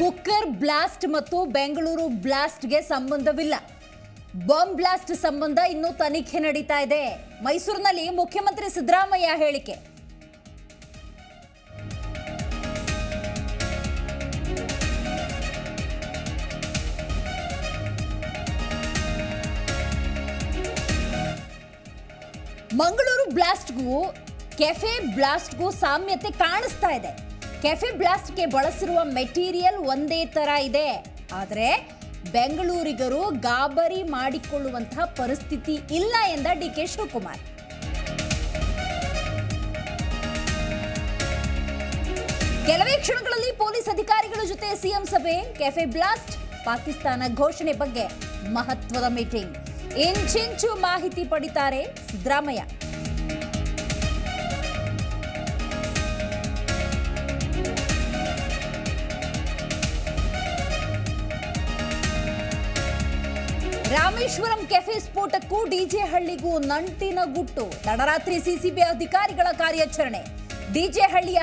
Cooker blast ಮತ್ತು ಬೆಂಗಳೂರು ಬ್ಲಾಸ್ಟ್ಗೆ ಸಂಬಂಧವಿಲ್ಲ. Bomb blast ಸಂಬಂಧ ಇನ್ನೂ ತನಿಖೆ ನಡೀತಾ ಇದೆ. ಮೈಸೂರಿನಲ್ಲಿ ಮುಖ್ಯಮಂತ್ರಿ ಸಿದ್ದರಾಮಯ್ಯ ಹೇಳಿಕೆ. ಮಂಗಳೂರು ಬ್ಲಾಸ್ಟ್ಗೂ ಕೆಫೆ ಬ್ಲಾಸ್ಟ್ಗೂ ಸಾಮ್ಯತೆ ಕಾಣಿಸ್ತಾ ಇದೆ. ಕೆಫೆ ಬ್ಲಾಸ್ಟ್ಗೆ ಬಳಸಿರುವ ಮೆಟೀರಿಯಲ್ ಒಂದೇ ತರ ಇದೆ. ಆದರೆ ಬೆಂಗಳೂರಿಗರು ಗಾಬರಿ ಮಾಡಿಕೊಳ್ಳುವಂತಹ ಪರಿಸ್ಥಿತಿ ಇಲ್ಲ ಎಂದ ಡಿ ಕೆ ಶಿವಕುಮಾರ್. ಕೆಲವೇ ಕ್ಷಣಗಳಲ್ಲಿ ಪೊಲೀಸ್ ಅಧಿಕಾರಿಗಳ ಜೊತೆ ಸಿಎಂ ಸಭೆ ಕೆಫೆ ಬ್ಲಾಸ್ಟ್ ಪಾಕಿಸ್ತಾನ ಘೋಷಣೆ ಬಗ್ಗೆ ಮಹತ್ವದ ಮೀಟಿಂಗ್. ಇಂಚಿಂಚು ಮಾಹಿತಿ ಪಡಿತಾರೆ ಸಿದ್ದರಾಮಯ್ಯ. ರಾಮೇಶ್ವರಂ ಕೆಫೆ ಸ್ಫೋಟಕ್ಕೂ ಡಿಜೆ ಹಳ್ಳಿಗೂ ನಂಟಿನ ಗುಟ್ಟು. ತಡರಾತ್ರಿ ಸಿಸಿಬಿ ಅಧಿಕಾರಿಗಳ ಕಾರ್ಯಾಚರಣೆ. ಡಿಜೆ ಹಳ್ಳಿಯ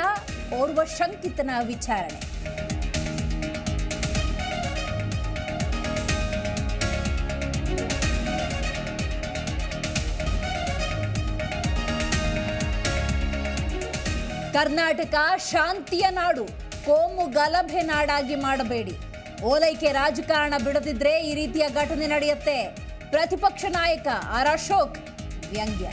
ಓರ್ವ ಶಂಕಿತನ ವಿಚಾರಣೆ. ಕರ್ನಾಟಕ ಶಾಂತಿಯ ನಾಡು. ಕೋಮು ಗಲಭೆ ನಾಡಾಗಿ ಮಾಡಬೇಡಿ. ಓಲೈಕೆ ರಾಜಕಾರಣ ಬಿಡದಿದ್ರೆ ಈ ರೀತಿಯ ಘಟನೆ ನಡೆಯುತ್ತೆ. ಪ್ರತಿಪಕ್ಷ ನಾಯಕ ಆರ್ ಅಶೋಕ್ ವ್ಯಂಗ್ಯ.